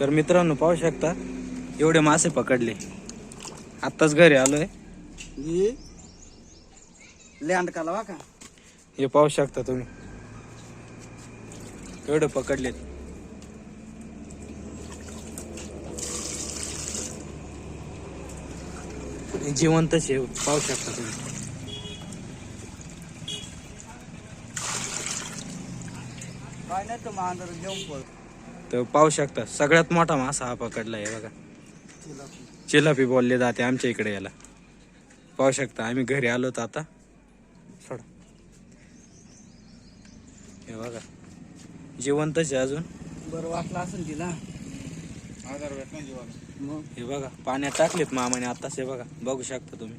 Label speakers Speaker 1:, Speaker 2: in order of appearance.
Speaker 1: तर मित्रांनो पाहू शकता एवढे मासे पकडले. आत्ताच घरी आलोय.
Speaker 2: लँड काला का
Speaker 1: हे पाहू शकता तुम्ही. एवढे पकडलेत. जिवंतच आहे पाहू शकता तुम्ही.
Speaker 2: काय नाही तर मांजर घेऊन पळ.
Speaker 1: तर पाहू शकता सगळ्यात मोठा मासा हा पकडला आहे बघा. चिलापी बोलले जाते आमच्या इकडे याला. पाहू शकता आम्ही घरी आलोत आता. सोडा. हे बघा. जिवंतच आहे अजून.
Speaker 2: बरं वाटलं असेल तिला.
Speaker 3: आधार भेटणार जीवाला.
Speaker 2: मग?
Speaker 1: हे बघा पाण्यात टाकलेत मामाने आताच हे बघा. बघू शकता तुम्ही.